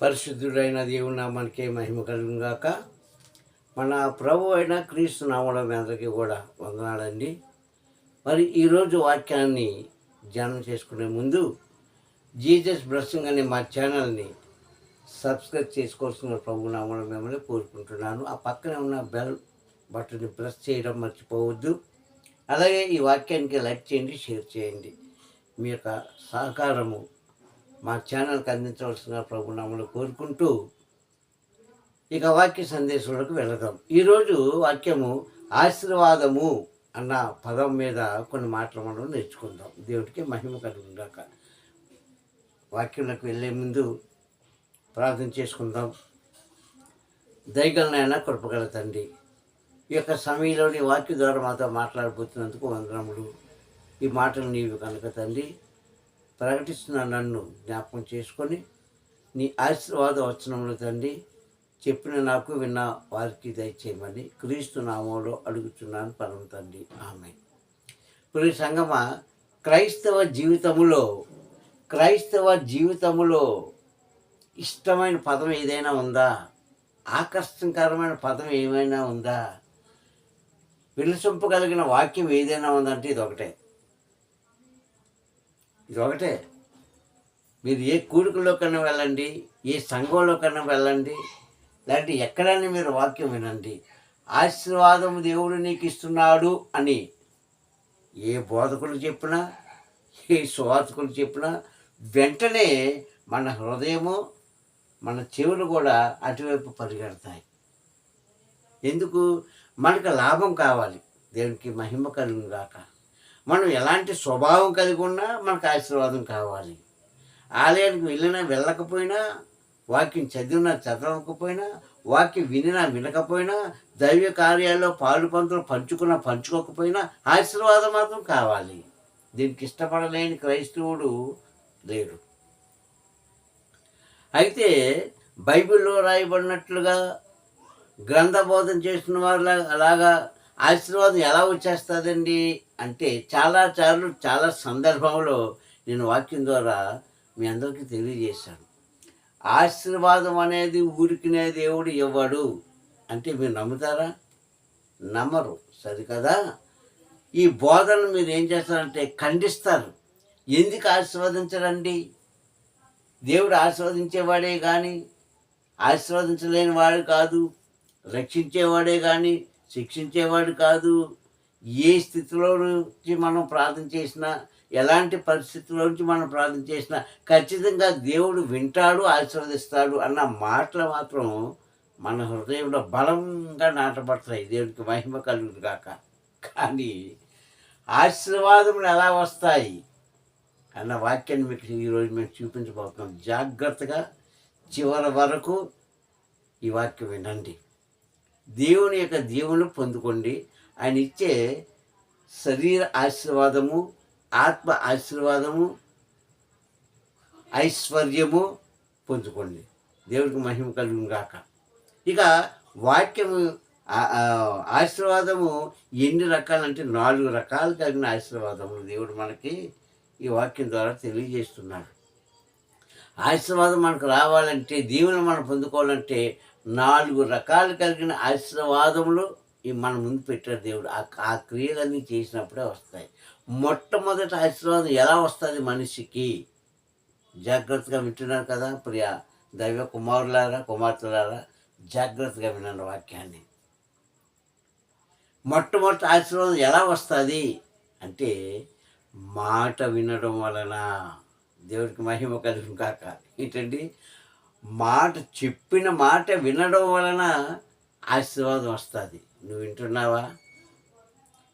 పరిశుద్ధుడైన దేవుని నామానికి మహిమ కలుగుగాక మన ప్రభు అయిన క్రీస్తు నామడం మీ అందరికీ కూడా వందనాలండి. మరి ఈరోజు వాక్యాన్ని ధ్యానం చేసుకునే ముందు జీజస్ బ్లెస్సింగ్ అనే మా ఛానల్ని సబ్స్క్రైబ్ చేసుకోవాల్సిన ప్రభు నామడం మిమ్మల్ని కోరుకుంటున్నాను. ఆ పక్కనే ఉన్న బెల్ బటన్ని ప్రెస్ చేయడం మర్చిపోవద్దు. అలాగే ఈ వాక్యానికి లైక్ చేయండి షేర్ చేయండి. మీ యొక్క సహకారము మా ఛానల్కి అందించవలసిన ప్రభు కోరుకుంటూ ఇక వాక్య సందేశంలోకి వెళదాం. ఈరోజు వాక్యము ఆశీర్వాదము అన్న పదం మీద కొన్ని మాటలు మనం నేర్చుకుందాం. దేవుడికి మహిమ కలుగుగాక వాక్యంలోకి వెళ్ళే ముందు ప్రార్థన చేసుకుందాం. దయగలనైనా కృపగల తండ్రి ఈ యొక్క సమయంలోని వాక్య ద్వారా మాతో మాట్లాడబోతున్నందుకు వందనములు. ఈ మాటలు నీవు కనుక తండ్రి ప్రకటిస్తున్న నన్ను జ్ఞాపకం చేసుకొని నీ ఆశీర్వాద వచనంలో తండ్రి చెప్పిన నాకు విన్న వారికి దయచేయమని క్రీస్తు నామంలో అడుగుతున్నాను పరమ తండ్రి. ఆమె ఇప్పుడు సంగమ క్రైస్తవ జీవితములో క్రైస్తవ జీవితములో ఇష్టమైన పదం ఏదైనా ఉందా? ఆకర్షణకరమైన పదం ఏమైనా ఉందా? విలసొంపగలిగిన వాక్యం ఏదైనా ఉందంటే ఇది ఒకటే ఇది ఒకటే. మీరు ఏ కూడికలో కన్నా వెళ్ళండి ఏ సంఘంలో కన్నా వెళ్ళండి లేదంటే ఎక్కడైనా మీరు వాక్యం వినండి. ఆశీర్వాదం దేవుడు నీకు ఇస్తున్నాడు అని ఏ బోధకులు చెప్పినా ఏ సువార్తకులు చెప్పినా వెంటనే మన హృదయము మన చెవులు కూడా అటువైపు పరిగెడతాయి. ఎందుకు? మనకు లాభం కావాలి. దేవునికి మహిమ కలుగుగాక మనం ఎలాంటి స్వభావం కలిగి ఉన్నా మనకు ఆశీర్వాదం కావాలి. ఆలయానికి వెళ్ళినా వెళ్ళకపోయినా వాక్యం చదివినా చదవకపోయినా వాక్యం వినినా వినకపోయినా దైవ కార్యాల్లో పాలు పంతులు పంచుకున్నా పంచుకోకపోయినా ఆశీర్వాదం మాత్రం కావాలి. దీనికి ఇష్టపడలేని క్రైస్తవుడు లేడు. అయితే బైబిల్లో రాయబడినట్లుగా గ్రంథబోధన చేసిన వారు అలాగా ఆశీర్వాదం ఎలా వచ్చేస్తుందండి? అంటే చాలా సార్లు చాలా సందర్భంలో నేను వాక్యం ద్వారా మీ అందరికీ తెలియజేశాను. ఆశీర్వాదం అనేది ఊరికినే దేవుడు ఇవ్వడు. అంటే మీరు నమ్ముతారా? నమ్మరు. సరికదా ఈ బోధన మీరు ఏం చేస్తారంటే ఖండిస్తారు. ఎందుకు ఆశీర్వదించరండి? దేవుడు ఆశీర్వదించేవాడే కానీ ఆశీర్వదించలేని వాడు కాదు. రక్షించేవాడే కానీ శిక్షించేవాడు కాదు. ఏ స్థితిలో నుంచి మనం ప్రార్థన చేసినా ఎలాంటి పరిస్థితుల్లో నుంచి మనం ప్రార్థన చేసినా ఖచ్చితంగా దేవుడు వింటాడు ఆశీర్వదిస్తాడు అన్న మాటలు మాత్రం మన హృదయంలో బలంగా నాటబడతాయి. దేవుడికి మహిమ కలుగును కాక కానీ ఆశీర్వాదములు ఎలా వస్తాయి అన్న వాక్యాన్ని మీకు ఈరోజు మేము చూపించబోతున్నాం. జాగ్రత్తగా చివరి వరకు ఈ వాక్యం వినండి. దేవుని యొక్క దీవులు పొందుకోండి. ఆయన ఇచ్చే శరీర ఆశీర్వాదము ఆత్మ ఆశీర్వాదము ఐశ్వర్యము పొందుకోండి. దేవుడికి మహిమ కలుగును గాక. ఇక వాక్యము ఆశీర్వాదము ఎన్ని రకాలంటే నాలుగు రకాలు కలిగిన ఆశీర్వాదములు దేవుడు మనకి ఈ వాక్యం ద్వారా తెలియజేస్తున్నాడు. ఆశీర్వాదం మనకు రావాలంటే దీవెన మనం పొందుకోవాలంటే నాలుగు రకాలు కలిగిన ఆశీర్వాదములు ఈ మన ముందు పెట్టారు దేవుడు. ఆ క్రియలన్నీ చేసినప్పుడే వస్తాయి. మొట్టమొదటి ఆశీర్వాదం ఎలా వస్తుంది మనిషికి? జాగ్రత్తగా వింటున్నారు కదా ప్రియ దైవ కుమారులారా కుమార్తెలారా? జాగ్రత్తగా వినండి వాక్యాన్ని. మొట్టమొదటి ఆశీర్వాదం ఎలా వస్తుంది అంటే మాట వినడం వలన దేవుడికి మహిమ కలిగిన కాక. ఏంటండి? మాట చెప్పిన మాట వినడం వలన ఆశీర్వాదం వస్తుంది. నువ్వు వింటున్నావా?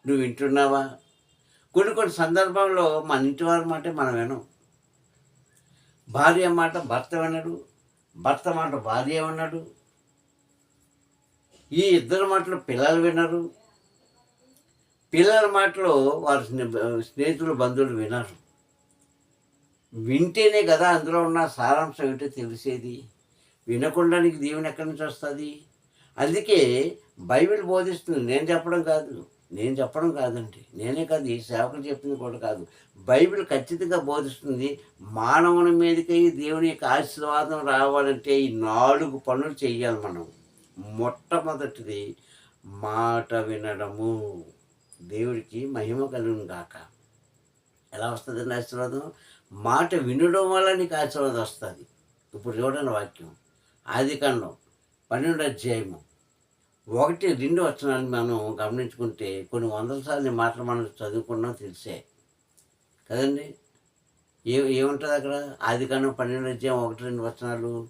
నువ్వు వింటున్నావా? కొన్ని కొన్ని సందర్భంలో మన ఇంటి వారి మాట మనం వినం. భార్య మాట భర్త వినడు భర్త మాట భార్య వినడు ఈ ఇద్దరు మాటలు పిల్లలు వినరు పిల్లల మాటలు వారి స్నేహితులు బంధువులు వినరు. వింటేనే కదా అందులో ఉన్న సారాంశం ఏంటో తెలిసేది? వినకుండా నీకు ఎక్కడి నుంచి వస్తుంది? అందుకే బైబిల్ బోధిస్తుంది నేను చెప్పడం కాదు నేను చెప్పడం కాదండి. నేనే కాదు ఈ సేవకులు చెప్పింది కూడా కాదు. బైబిల్ ఖచ్చితంగా బోధిస్తుంది మానవుని మీదకి దేవుని యొక్క ఆశీర్వాదం రావాలంటే ఈ నాలుగు పనులు చేయాలి మనం. మొట్టమొదటిది మాట వినడము. దేవుడికి మహిమ కలుగును కాక ఎలా వస్తుందండి ఆశీర్వాదం? మాట వినడం వల్ల నీకు ఆశీర్వాదం వస్తుంది. ఇప్పుడు చూడండి వాక్యం? ఆది కాండం పన్నెండు అధ్యాయము. ఒకటి రెండు వచనాలు మనం గమనించుకుంటే కొన్ని వందల సార్లు మాటలు మనం చదువుకున్నాం తెలిసే. కదండి? ఏ ఏముంటుంది అక్కడ? ఆది కాండం పన్నెండు అధ్యాయం ఒకటి రెండు వచనాలు.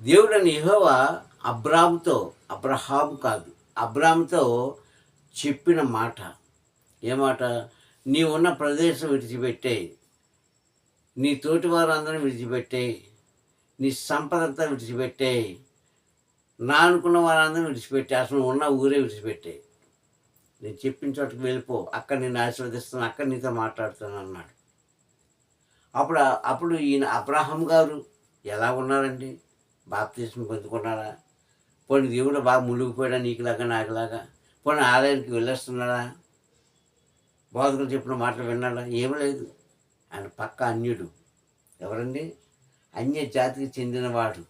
దేవుడని యెహోవా అబ్రామ్తో అబ్రహాం కాదు అబ్రామ్తో చెప్పిన మాట. ఏ మాట? నీ ఉన్న ప్రదేశం విడిచిపెట్టే. నీ తోటి వారందరం విడిచిపెట్టేయి. నీ సంపదంతా విడిచిపెట్టేయి. నా అనుకున్న వారందరం విడిచిపెట్టే అసలు ఉన్న ఊరే విడిచిపెట్టే నేను చెప్పిన చోటకి వెళ్ళిపో. అక్కడ నేను ఆశీర్వదిస్తాను. అక్కడ నీతో మాట్లాడుతాను అన్నాడు. అప్పుడు అప్పుడు ఈయన అబ్రాహం గారు ఎలా ఉన్నారండి? బాప్తీసం పొందుకున్నారా పోనీ దేవుడు బాగా మునిగిపోయాడా నీకులాగా నాకులాగా? పోనీ ఆలయానికి వెళ్ళేస్తున్నాడా? బోధకులు చెప్పిన మాటలు విన్నాడా? ఏమీ లేదు. ఆయన పక్క అన్యుడు. ఎవరండి? అన్య జాతికి చెందినవాడు.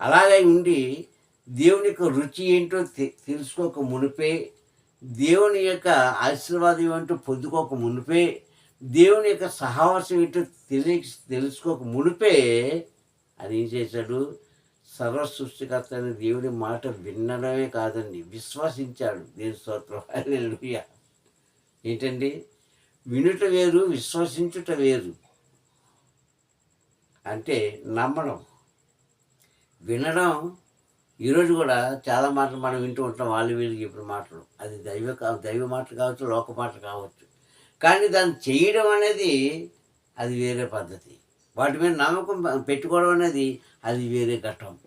అలాగే ఉండి దేవుని యొక్క రుచి ఏంటో తెలుసుకోక మునిపే దేవుని యొక్క ఆశీర్వాదం ఏంటో పొందుకోక మునిపే దేవుని యొక్క సహవాసం ఏంటో తెలియ తెలుసుకోక మునిపే అది ఏం చేశాడు? సర్వ సృష్టికర్త అయిన దేవుని మాట వినడమే కాదండి విశ్వసించాడు దేవుని స్తోత్రం. ఏంటండి? వినుట వేరు విశ్వసించుట వేరు. అంటే నమ్మడం. వినడం ఈరోజు కూడా చాలా మాటలు మనం వింటూ ఉంటాం వాళ్ళు వీళ్ళకి చెప్పిన మాటలు. అది దైవ కా- దైవ మాటలు కావచ్చు లోక మాటలు కావచ్చు. కానీ దాన్ని చేయడం అనేది అది వేరే పద్ధతి. వాటి మీద నమ్మకం పెట్టుకోవడం అనేది అది వేరే ఘట్టం.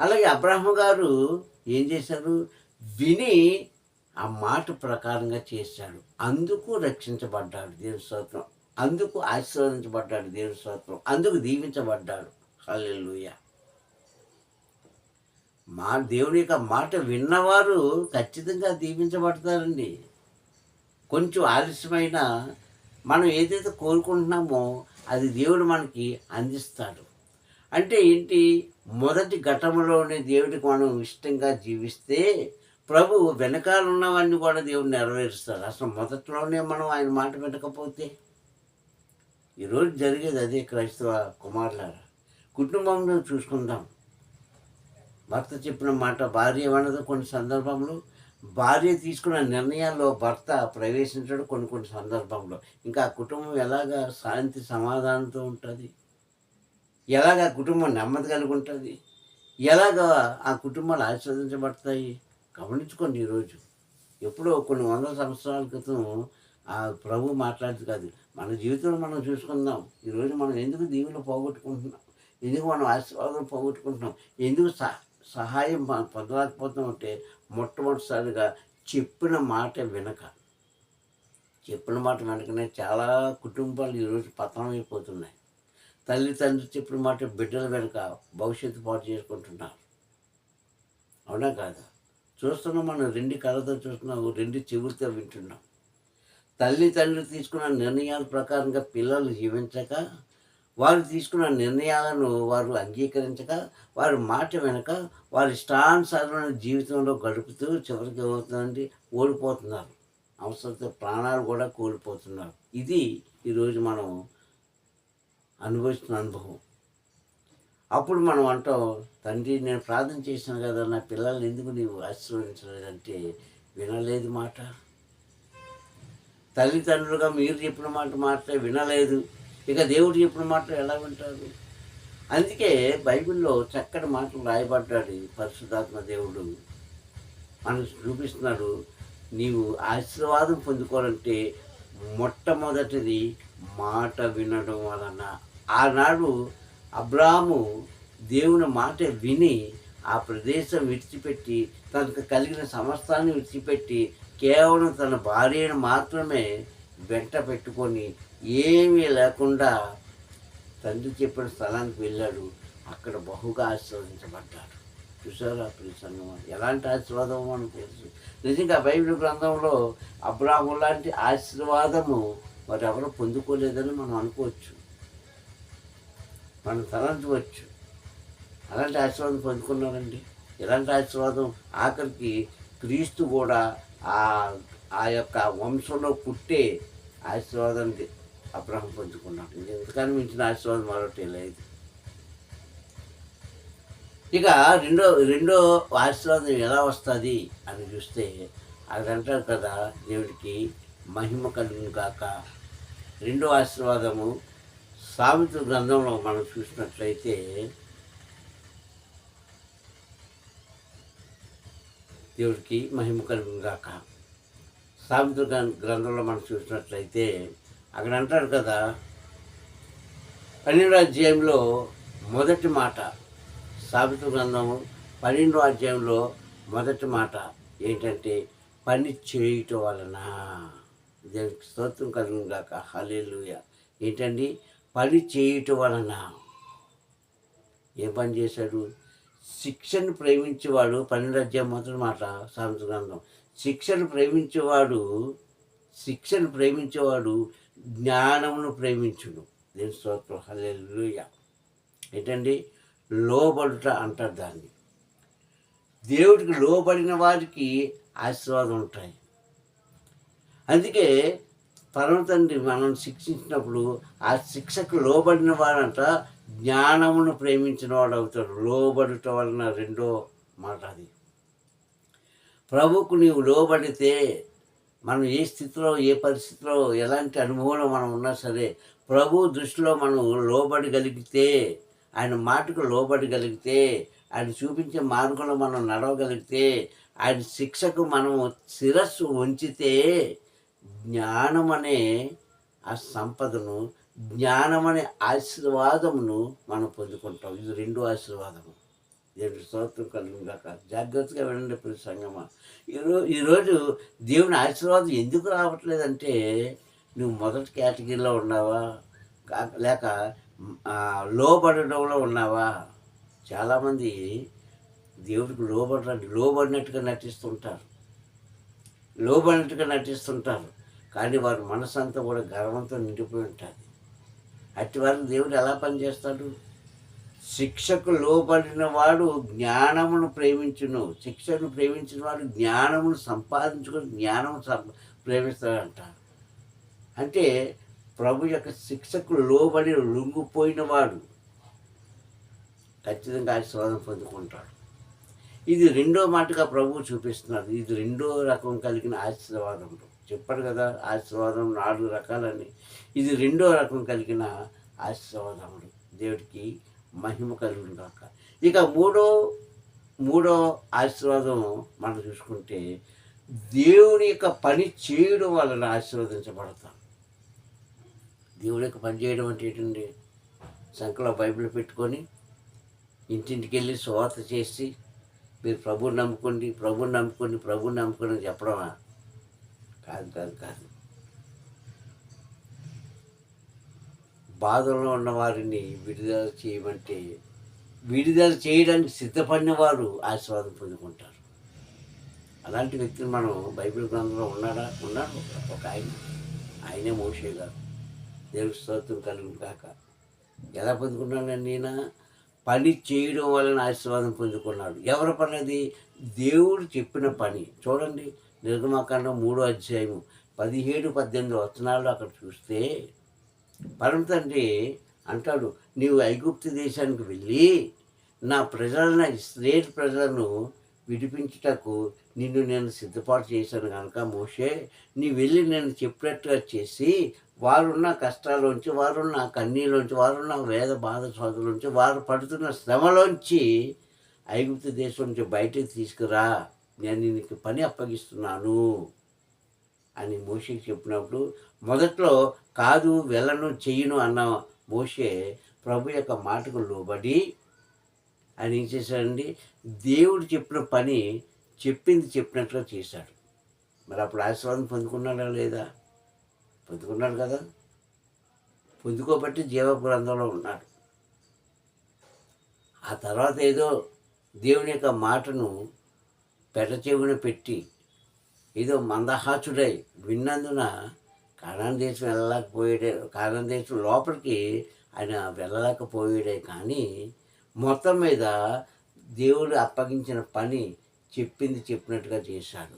అలాగే అబ్రహం గారు ఏం చేశారు? విని ఆ మాట ప్రకారంగా చేశాడు. అందుకు రక్షించబడ్డాడు దేవుడి స్తోత్రం. అందుకు ఆశీర్వదించబడ్డాడు దేవుని స్తోత్రం. అందుకు దీవించబడ్డాడు. హల్లెలూయా. మా దేవుని యొక్క మాట విన్నవారు ఖచ్చితంగా దీవించబడతారండి. కొంచెం ఆలస్యమైన మనం ఏదైతే కోరుకుంటున్నామో అది దేవుడు మనకి అందిస్తాడు. అంటే ఏంటి? మొదటి ఘటంలోనే దేవుడికి మనం ఇష్టంగా జీవిస్తే ప్రభు వెనకాల ఉన్నవన్నీ కూడా దేవుడు నెరవేరుస్తాడు. అసలు మొదట్లోనే మనం ఆయన మాట వినకపోతే ఈరోజు జరిగేది అదే క్రైస్తవ కుమారులారా. కుటుంబంలో చూసుకుందాం. భర్త చెప్పిన మాట భార్య ఏమన్నదో కొన్ని సందర్భంలో భార్య తీసుకున్న నిర్ణయాల్లో భర్త ప్రవేశించడం కొన్ని కొన్ని సందర్భంలో. ఇంకా కుటుంబం ఎలాగ శాంతి సమాధానంతో ఉంటుంది? ఎలాగ కుటుంబం నెమ్మది కలిగి ఉంటుంది? ఎలాగ ఆ కుటుంబాలు ఆశీర్వదించబడతాయి? గమనించుకోండి ఈరోజు. ఎప్పుడో కొన్ని వందల సంవత్సరాల క్రితం ఆ ప్రభు మాట్లాడదు కాదు మన జీవితంలో మనం చూసుకుందాం. ఈరోజు మనం ఎందుకు దీవులు పోగొట్టుకుంటున్నాం? ఎందుకు మనం ఆశీర్వాదం పోగొట్టుకుంటున్నాం? ఎందుకు సహ సహాయం మనం పొందలేకపోతున్నాం అంటే మొట్టమొదటిసారిగా చెప్పిన మాట వినక. చెప్పిన మాట వెనకనే చాలా కుటుంబాలు ఈరోజు పతనం అయిపోతున్నాయి తల్లి తండ్రి చెప్పిన మాట బిడ్డల వెనుక భవిష్యత్తు పాటు చేసుకుంటున్నారు. అవునా కాదా? చూస్తున్నాం మనం రెండు కళ్ళతో చూస్తున్నాం రెండు చెవులతో వింటున్నాం. తల్లి తండ్రి తీసుకున్న నిర్ణయాల ప్రకారంగా పిల్లలు జీవించక వారు తీసుకున్న నిర్ణయాలను వారు అంగీకరించక వారి మాట వెనక వారి ఇష్టానుసారమైన జీవితంలో గడుపుతూ చివరికి ఏమవుతుందండి? ఓడిపోతున్నారు అవసరంతో ప్రాణాలు కూడా కోల్పోతున్నారు. ఇది ఈరోజు మనం అనుభవిస్తున్న అనుభవం. అప్పుడు మనం అంటాం తండ్రి నేను ప్రార్థన చేశాను కదా నా పిల్లల్ని ఎందుకు నీవు ఆశీర్వదించలేదంటే వినలేదు మాట. తల్లిదండ్రులుగా మీరు చెప్పిన మాట మాట వినలేదు. ఇక దేవుడు చెప్పిన మాట ఎలా వింటారు? అందుకే బైబిల్లో చక్కటి మాటలు రాయబడ్డాడు పరిశుద్ధాత్మ దేవుడు. మనకు చూపిస్తున్నాడు నీవు ఆశీర్వాదం పొందుకోవాలంటే మొట్టమొదటిది మాట వినడం వలన. ఆనాడు అబ్రాము దేవుని మాట విని ఆ ప్రదేశం విడిచిపెట్టి తనకు కలిగిన సమస్తాన్ని విడిచిపెట్టి కేవలం తన భార్యను మాత్రమే వెంట పెట్టుకొని ఏమీ లేకుండా తండ్రి చెప్పిన స్థలానికి వెళ్ళాడు. అక్కడ బహుగా ఆశీర్వదించబడ్డాడు. చూసారా ప్రియ ఎలాంటి ఆశీర్వాదం మనకు తెలుసు. నిజంగా బైబిల్ గ్రంథంలో అబ్రాహం లాంటి ఆశీర్వాదము మరి ఎవరు పొందుకోలేదని మనం అనుకోవచ్చు. మనం తలంచవచ్చు. అలాంటి ఆశీర్వాదం పొందుకున్నారండి. ఇలాంటి ఆశీర్వాదం ఆఖరికి క్రీస్తు కూడా ఆ ఆ యొక్క వంశంలో పుట్టే ఆశీర్వాదాన్ని అబ్రహం పొందుకున్నాడు. ఎందుకని మించిన ఆశీర్వాదం మరొకటి లేదు. ఇక రెండో రెండో ఆశీర్వాదం ఎలా వస్తుంది అని చూస్తే అది అంటారు కదా దేవుడికి మహిమ కలుగును కాక రెండో ఆశీర్వాదము సామెత గ్రంథంలో మనం చూసినట్లయితే దేవుడికి మహిమ కలుగుగాక గాక. గ్రం- గ్రంథంలో మనం చూసినట్లయితే అక్కడ అంటాడు కదా పన్నెండో అధ్యాయంలో మొదటి మాట సామెత గ్రంథం పన్నెండో అధ్యాయంలో మొదటి మాట ఏంటంటే పని చేయటం వలన. దేవునికి స్తోత్రం కలుగుగాక గాక. హల్లెలూయ. ఏంటండి? పని చేయటం వలన ఏ పని చేశాడు? శిక్షను ప్రేమించేవాడు పన్నెండు అధ్యాయం మొదటి మాట సామెత గ్రంథం శిక్షను ప్రేమించేవాడు శిక్షను ప్రేమించేవాడు జ్ఞానమును ప్రేమించుడు నేను స్తోత్రం. హల్లెలూయ. ఏంటండి? లోబడుట అంటారు దాన్ని. దేవుడికి లోబడిన వారికి ఆశీర్వాదం ఉంటాయి. అందుకే పరమ తండ్రి మనం శిక్షించినప్పుడు ఆ శిక్షకు లోబడిన వాడంట జ్ఞానమును ప్రేమించిన వాడు అవుతాడు. లోబడుట వలన రెండో మాట అది. ప్రభుకు నీవు లోబడితే మనం ఏ స్థితిలో ఏ పరిస్థితిలో ఎలాంటి అనుభవంలో మనం ఉన్నా సరే ప్రభు దృష్టిలో మనం లోబడగలిగితే ఆయన మాటకు లోబడగలిగితే ఆయన చూపించే మార్గంలో మనం నడవగలిగితే ఆయన శిక్షకు మనం శిరస్సు ఉంచితే జ్ఞానం అనే ఆ సంపదను జ్ఞానం అనే ఆశీర్వాదమును మనం పొందుకుంటాం. ఇది రెండు ఆశీర్వాదము. దేవుడి స్తోత్రం కలుగును జాగ్రత్తగా వినండి ప్రతి సంగమ. ఈరో ఈరోజు దేవుని ఆశీర్వాదం ఎందుకు రావట్లేదంటే నువ్వు మొదటి కేటగిరీలో ఉన్నావా? కాక లేక లోబడడంలో ఉన్నావా? చాలామంది దేవుడికి లోబడరండి లోబడినట్టుగా నటిస్తుంటారు. లోబడినట్టుగా నటిస్తుంటారు. కానీ వారి మనసు అంతా కూడా గర్వంతో నిండిపోయి ఉంటుంది. అట్టి వారికి దేవుడు ఎలా పనిచేస్తాడు? శిక్షకు లోబడిన వాడు జ్ఞానమును ప్రేమించును. శిక్షను ప్రేమించిన వాడు జ్ఞానమును సంపాదించుకొని జ్ఞానము సం- ప్రేమిస్తాడంట. అంటే ప్రభు యొక్క శిక్షకు లోబడి లొంగిపోయిన వాడు ఖచ్చితంగా ఆశీర్వాదం పొందుకుంటాడు. ఇది రెండో మాటగా ప్రభువు చూపిస్తున్నారు. ఇది రెండో రకం కలిగిన ఆశీర్వాదం చెప్పాడు కదా ఆశీర్వాదం నాలుగు రకాలని. ఇది రెండో రకం కలిగిన ఆశీర్వాదములు. దేవుడికి మహిమ కలిగిన కాక ఇక మూడో మూడో ఆశీర్వాదం మనం చూసుకుంటే దేవుని యొక్క పని చేయడం వలన ఆశీర్వదించబడతాం. దేవుడి యొక్క పని చేయడం అంటే ఏంటండి సంఖలో బైబిల్ పెట్టుకొని ఇంటింటికి వెళ్ళి శువార్త చేసి మీరు ప్రభుని నమ్ముకోండి ప్రభుని నమ్ముకోండి ప్రభుని నమ్ముకోండి అని చెప్పడమా? కాదు కాదు కాదు. బాధలో ఉన్న వారిని విడుదల చేయమంటే విడుదల చేయడానికి సిద్ధపడిన వారు ఆశీర్వాదం పొందుకుంటారు. అలాంటి వ్యక్తిని మనం బైబిల్ గ్రంథంలో ఉన్నాడా? ఉన్నాడు. ఒక ఆయన. ఆయనే మోషే గారు. దేవుడి స్తోత్రం కలుగు కాక ఎలా పొందుకున్నాడండి ఈయన? పని చేయడం వలన ఆశీర్వాదం పొందుకున్నాడు. ఎవరి పని అది? దేవుడు చెప్పిన పని. చూడండి. నిర్గమకాండం మూడో అధ్యాయము పదిహేడు పద్దెనిమిది వచనాలు అక్కడ చూస్తే పరమతండ్రి అంటాడు నీవు ఐగుప్తు దేశానికి వెళ్ళి నా ప్రజలను ఇస్రాయేల్ ప్రజలను విడిపించుటకు నిన్ను నేను సిద్ధపాటు చేశాను కనుక మోషే నీ వెళ్ళి నేను చెప్పినట్టుగా చేసి వారున్న కష్టాల్లోంచి వారున్న కన్నీలోంచి వారున్న వేద బాధ నుంచి వారు పడుతున్న శ్రమలోంచి ఐగుప్తు దేశం నుంచి బయటకు తీసుకురా. నేను నీకు పని అప్పగిస్తున్నాను అని మోషేకి చెప్పినప్పుడు మొదట్లో కాదు వెళ్ళను చెయ్యను అన్న మోషే ప్రభు యొక్క మాటకు లోబడి ఆయన ఏం చేశాడండి? దేవుడు చెప్పిన పని చెప్పింది చెప్పినట్లుగా చేశాడు. మరి అప్పుడు ఆశీర్వాదం పొందుకున్నాడా లేదా? పొందుకున్నాడు కదా. పొందుకోబట్టి జీవ గ్రంథంలో ఉన్నాడు. ఆ తర్వాత ఏదో దేవుని యొక్క మాటను పెడచెవున పెట్టి ఏదో మందహాసుడై విన్నందున కానాన్ దేశం వెళ్ళలేకపోయాడే కానాన్ దేశం లోపలికి ఆయన వెళ్ళలేకపోయాడే కానీ మొత్తం మీద దేవుడు అప్పగించిన పని చెప్పింది చెప్పినట్టుగా చేశాడు.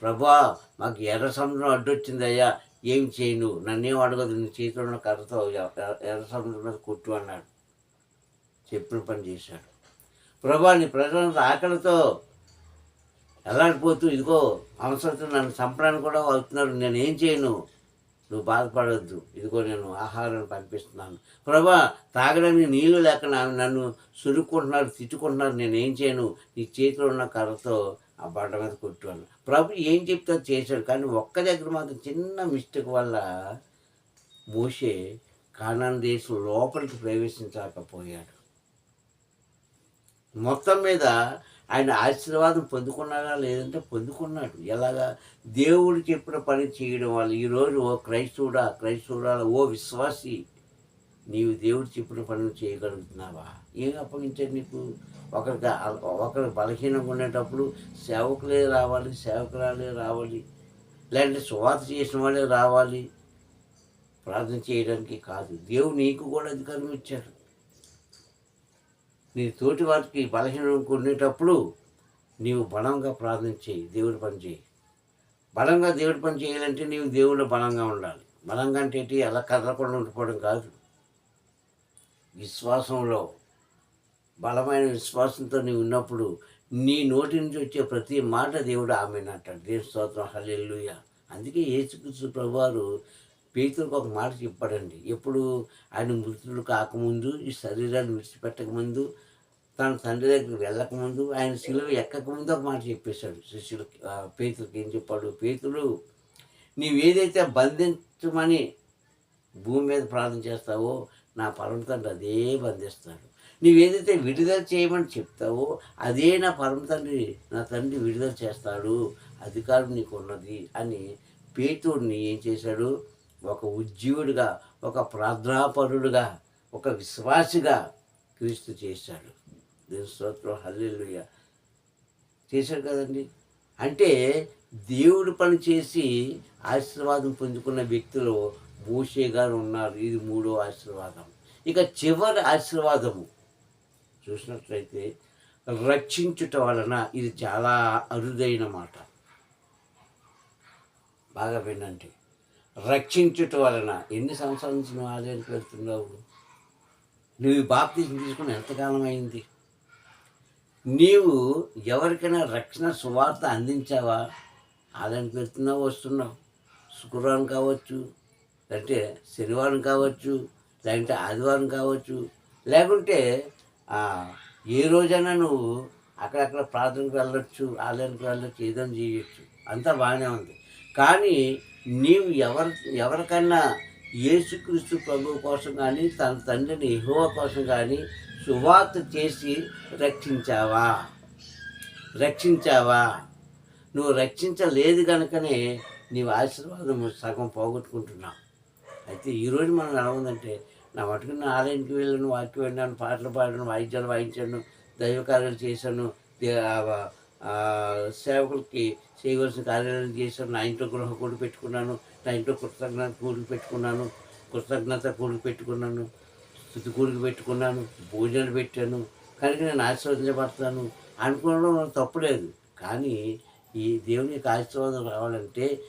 ప్రభా మాకు ఎర్ర సముద్రం అడ్డొచ్చిందయ్యా ఏం చేయను నన్నేం అడగదు నీ చేతిలో ఉన్న కర్రతో ఎర్ర సముద్రం కొట్టు అన్నాడు. చెప్పిన పని చేశాడు. ప్రభా నీ ప్రజలంతా ఆకలితో ఎలాడిపోతూ ఇదిగో అవసరం నన్ను చంపడానికి కూడా అవుతున్నారు నేను ఏం చేయను? నువ్వు బాధపడవద్దు ఇదిగో నేను ఆహారం పంపిస్తున్నాను. ప్రభా తాగడానికి నీళ్ళు లేక నన్ను సురుక్కుంటున్నారు తిట్టుకుంటున్నారు నేను ఏం చేయను? నీ చేతిలో ఉన్న కర్రతో ఆ బండ మీద కొట్టువాను ప్రభు ఏం చెప్తే చేశాడు. కానీ ఒక్క దగ్గర మాత్రం చిన్న మిస్టేక్ వల్ల మోసే కానాన్ దేశం లోపలికి ప్రవేశించలేకపోయాడు. మొత్తం మీద ఆయన ఆశీర్వాదం పొందుకున్నాడా లేదంటే పొందుకున్నాడు. ఎలాగా? దేవుడు చెప్పిన పని చేయడం వల్ల ఈరోజు ఓ క్రైస్తవుడా క్రైస్తవుడా ఓ విశ్వాసి నీవు దేవుడు చెప్పిన పనులు చేయగలుగుతున్నావా? ఏం అప్పగించాడు నీకు? ఒకరికి ఒకరు బలహీనంగా ఉండేటప్పుడు సేవకులే రావాలి సేవకురాలే రావాలి. లేదంటే సువార్త చేసిన వాళ్ళే రావాలి. ప్రార్థన చేయడానికి కాదు. దేవుడు నీకు కూడా అధికారం ఇచ్చాడు. నీ తోటి వారికి బలహీనం కొనేటప్పుడు నీవు బలంగా ప్రార్థన చేయి దేవుడి పని చేయి. బలంగా దేవుడి పని చేయాలంటే నీవు దేవుడు బలంగా ఉండాలి. బలంగా అంటే ఏంటి? అలా కదలకుండా ఉండిపోవడం కాదు. విశ్వాసంలో బలమైన విశ్వాసంతో నీవు ఉన్నప్పుడు నీ నోటి నుంచి వచ్చే ప్రతి మాట దేవుడు ఆమెనంటాడు దేవుడు స్తోత్రం. హల్లెలూయ. అందుకే యేసుక్రీస్తు ప్రభువారు పేతులకు ఒక మాట చెప్పాడండి. ఎప్పుడు ఆయన మృతులు కాకముందు ఈ శరీరాన్ని విడిచిపెట్టకముందు తన తండ్రి దగ్గరికి వెళ్ళకముందు ఆయన శిలువ ఎక్కకముందు ఒక మాట చెప్పేశాడు శిష్యులకి పేతులకి పేతులకు ఏం చెప్పాడు? పేతులు నీవేదైతే బంధించమని భూమి మీద ప్రార్థన చేస్తావో నా పరమ తండ్రి అదే బంధిస్తాడు. నీవేదైతే విడుదల చేయమని చెప్తావో అదే నా పరమ తండ్రి నా తండ్రి విడుదల చేస్తాడు అధికారం నీకు ఉన్నది అని పేతుడిని ఏం చేశాడు? ఒక ఉజ్జీవుడిగా ఒక ప్రార్థనాపరుడుగా ఒక విశ్వాసిగా క్రీస్తు చేశాడు. దేవుని స్తోత్రం చేశాడు కదండి. అంటే దేవుడు పని చేసి ఆశీర్వాదం పొందుకున్న వ్యక్తులు భూషే గారు ఉన్నారు. ఇది మూడో ఆశీర్వాదం. ఇక చివరి ఆశీర్వాదము. చూసినట్లయితే రక్షించుట వలన ఇది చాలా అరుదైన మాట. బాగా వినండి. రక్షించుట వలన. ఎన్ని సంవత్సరాల నుంచి నువ్వు ఆలయానికి వెళ్తున్నావు? నువ్వు ఈ బాప్తీసం తీసుకుని ఎంతకాలం అయింది? నీవు ఎవరికైనా రక్షణ సువార్త అందించావా? ఆలయానికి వెళ్తున్నావు వస్తున్నావు? శుక్రవారం కావచ్చు లేదంటే శనివారం కావచ్చు లేదంటే ఆదివారం కావచ్చు లేకుంటే ఏ రోజైనా నువ్వు అక్కడక్కడ ప్రార్థనకు వెళ్ళొచ్చు ఆలయానికి వెళ్ళొచ్చు ఏదైనా చేయొచ్చు. అంతా బాగానే ఉంది. కానీ నీవు ఎవరి ఎవరికన్నా యేసుక్రీస్తు ప్రభు కోసం కానీ తన తండ్రిని యెహోవా కోసం కానీ సువార్త చేసి రక్షించావా? రక్షించావా? నువ్వు రక్షించలేదు కనుకనే నీవు ఆశీర్వాదం సగం పోగొట్టుకుంటున్నావు. అయితే ఈరోజు మనం ఎలా ఉందంటే నా మటుకు నా ఆలయానికి వెళ్ళాను వాక్యం వెళ్ళాను పాటలు పాడాను వాయిద్యాలు వాయించాను దైవ కార్యాలు చేశాను సేవకులకి చేయవలసిన కార్యాలను చేశాను. నా ఇంట్లో గృహ కూడి పెట్టుకున్నాను. నా ఇంట్లో కృతజ్ఞత కూడి పెట్టుకున్నాను. కృతజ్ఞత కూడి పెట్టుకున్నాను. స్థుతి కూడికి పెట్టుకున్నాను. భోజనాలు పెట్టాను. కనుక నేను ఆశీర్వదించబడతాను. అనుకోవడం నాకు తప్పులేదు. కానీ ఈ దేవుని యొక్క ఆశీర్వాదం రావాలంటే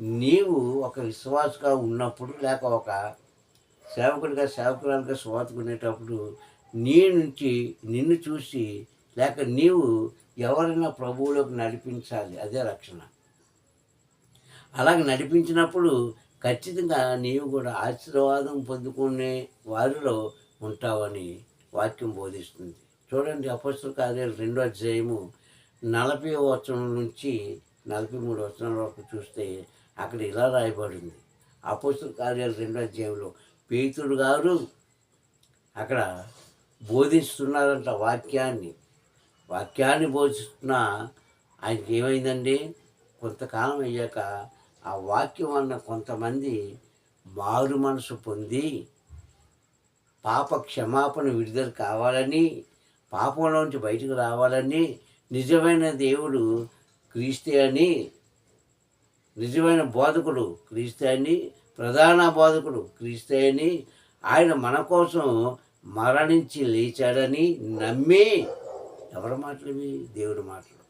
నీవు ఒక విశ్వాసగా ఉన్నప్పుడు లేక ఒక సేవకుడిగా సేవకురాలుగా స్వాతుకునేటప్పుడు నీ నుంచి నిన్ను చూసి లేక నీవు ఎవరైనా ప్రభువులోకి నడిపించాలి అదే రక్షణ. అలాగే నడిపించినప్పుడు ఖచ్చితంగా నీవు కూడా ఆశీర్వాదం పొందుకునే వారిలో ఉంటావని వాక్యం బోధిస్తుంది. చూడండి అపస్తుల కార్యాలు రెండో అధ్యాయము నలభై వచనం నుంచి నలభై మూడు వచనాల వరకు చూస్తే అక్కడ ఇలా రాయబడింది. అపస్తుల కార్యాలు రెండో అధ్యాయంలో పీతుడు గారు అక్కడ బోధిస్తున్నారంట వాక్యాన్ని. వాక్యాన్ని బోధిస్తున్న ఆయనకి ఏమైందండి? కొంతకాలం అయ్యాక ఆ వాక్యం అన్న కొంతమంది మారు మనసు పొంది పాప క్షమాపణ విడుదల కావాలని పాపంలోంచి బయటకు రావాలని నిజమైన దేవుడు క్రీస్తే అని నిజమైన బోధకుడు క్రీస్తే అని ప్రధాన బోధకుడు క్రీస్తే అని ఆయన మన కోసం మరణించి లేచాడని నమ్మి ఎవరి మాటలు ఇవి దేవుడి మాటలు.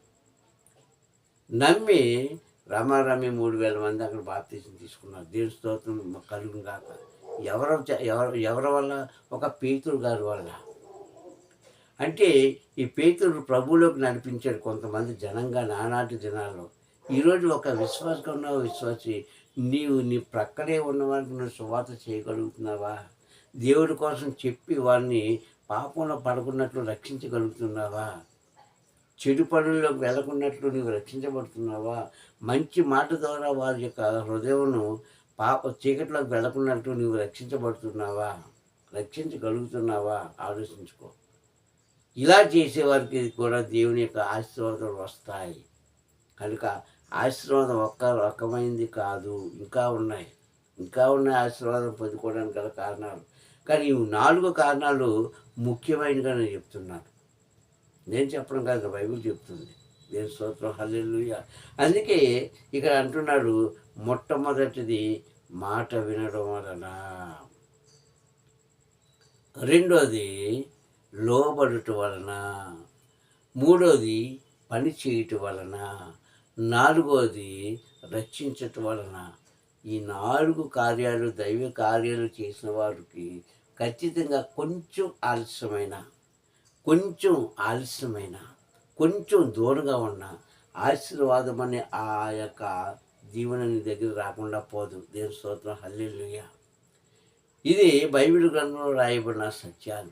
నమ్మి రామారామి మూడు వేల మంది అక్కడ బాప్తీసం తీసుకున్నారు. దేవుని స్తోత్రం కలుగును కాక ఎవరు ఎవరు ఎవరి వల్ల? ఒక పేతురు గారి వల్ల. అంటే ఈ పేతురు ప్రభువులోకి నడిపించాడు కొంతమంది జనంగా నానాటి దినాల్లో ఈరోజు ఒక విశ్వాసంగా ఉన్న విశ్వాసి. నీవు నీ ప్రక్కనే ఉన్న వారికి నువ్వు సువార్త చేయగలుగుతున్నావా? దేవుడి కోసం చెప్పి వారిని పాపంలో పడుకున్నట్లు రక్షించగలుగుతున్నావా? చెడు పనుల్లోకి వెళ్ళకున్నట్లు నీవు రక్షించబడుతున్నావా? మంచి మాట ద్వారా వారి యొక్క హృదయంను పాప చీకట్లోకి వెళ్ళకున్నట్లు నీవు రక్షించబడుతున్నావా? రక్షించగలుగుతున్నావా? ఆలోచించుకో. ఇలా చేసేవారికి కూడా దేవుని యొక్క ఆశీర్వాదాలు వస్తాయి. కనుక ఆశీర్వాదం ఒక్క రకమైంది కాదు ఇంకా ఉన్నాయి. ఇంకా ఉన్నాయి ఆశీర్వాదం పొందుకోవడానికి గల కారణాలు. కానీ ఈ నాలుగు కారణాలు ముఖ్యమైనగా నేను చెప్తున్నాను. నేను చెప్పడం కాదు బైబిల్ చెప్తుంది. నేను స్తోత్రం హల్లెలుయ. అందుకే ఇక్కడ అంటున్నాడు మొట్టమొదటిది మాట వినడం వలన. రెండోది లోబడుట వలన. మూడోది పని చేయటం వలన. నాలుగోది రక్షించటం వలన. ఈ నాలుగు కార్యాలు దైవ కార్యాలు చేసిన వారికి ఖచ్చితంగా కొంచెం ఆలస్యమైన కొంచెం ఆలస్యమైన కొంచెం దూరంగా ఉన్న ఆశీర్వాదం అనే ఆ యొక్క జీవనాన్ని దగ్గర రాకుండా పోదు. దేవుని స్తోత్రం. హల్లెలుయ. ఇది బైబిల్ గ్రంథంలో రాయబడిన సత్యాలు.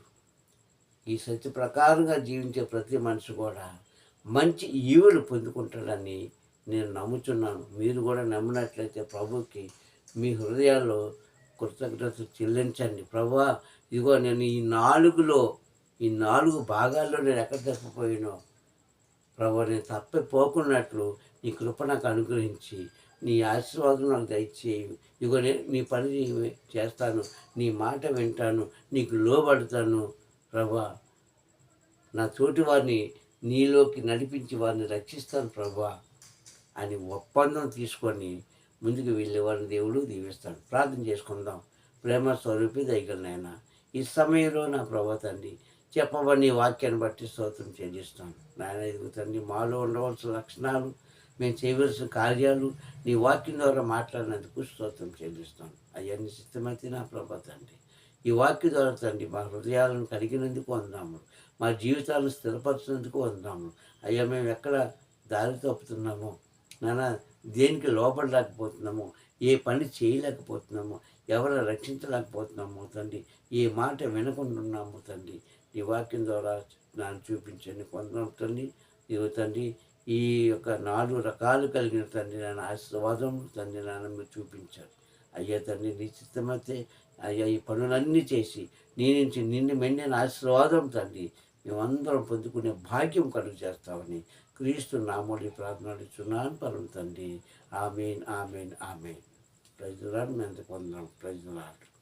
ఈ సత్య ప్రకారంగా జీవించే ప్రతి మనిషి కూడా మంచి ఈవులు పొందుకుంటాడని నేను నమ్ముతున్నాను మీరు కూడా నమ్మినట్లయితే ప్రభుకి మీ హృదయాల్లో కృతజ్ఞత చెల్లించండి. ప్రభా ఇదిగో నేను ఈ నాలుగులో ఈ నాలుగు భాగాల్లో నేను ఎక్కడ తప్పిపోయినో? ప్రభా నేను తప్పిపోకున్నట్లు నీ కృప నాకు అనుగ్రహించి నీ ఆశీర్వాదం నాకు దయచేయి. ఇదిగో నేను నీ పని చేస్తాను నీ మాట వింటాను నీకు లోబడతాను. ప్రభా నా తోటి వారిని నీలోకి నడిపించి వారిని రక్షిస్తాను ప్రభా అని ఒప్పందం తీసుకొని ముందుకు వెళ్ళేవారిని దేవుడు దీవిస్తాడు. ప్రార్థన చేసుకుందాం. ప్రేమ స్వరూపి దగ్గరనైనా ఈ సమయంలో నా ప్రభా తండ్రి చెప్పబడి వాక్యాన్ని బట్టి స్తోత్రం చెల్లిస్తాను. నాయన ఇదిగో తండ్రి మాలో ఉండవలసిన లక్షణాలు మేము చేయవలసిన కార్యాలు నీ వాక్యం ద్వారా మాట్లాడినందుకు స్తోత్రం చెల్లిస్తాను. అవన్నీ సిద్ధమైతే నా ప్రభా తండ్రి. ఈ వాక్య ద్వారా తండ్రి మా హృదయాలను కడిగినందుకు వందాము మా జీవితాలను స్థిరపరిచినందుకు వందాము అయ్యా మేము ఎక్కడ దారి తప్పుతున్నామో నానా దేనికి లోపడలేకపోతున్నామో ఏ పని చేయలేకపోతున్నామో ఎవరు రక్షించలేకపోతున్నామో తండ్రి ఏ మాట వినకుంటున్నాము తండ్రి ఈ వాక్యం ద్వారా నన్ను చూపించండి. కొందరం తండ్రి ఇదిగో తండ్రి ఈ యొక్క నాలుగు రకాలు కలిగిన తండ్రి నాన్న ఆశీర్వాదం తండ్రి నాన్న మీరు చూపించారు. అయ్యా తండ్రి నీ చిత్తమైతే అయ్యా ఈ పనులన్నీ చేసి నీ నుంచి నిన్ను మెండిన ఆశీర్వాదం తండ్రి మేమందరం పొందుకునే భాగ్యం కలుగు చేస్తామని క్రీస్తు నామూలి ప్రార్థనలు ఇచ్చున్నాను పరం తండ్రి. Amen amen amen. ప్రజలాడు మేము పొందాం ప్రజలాడు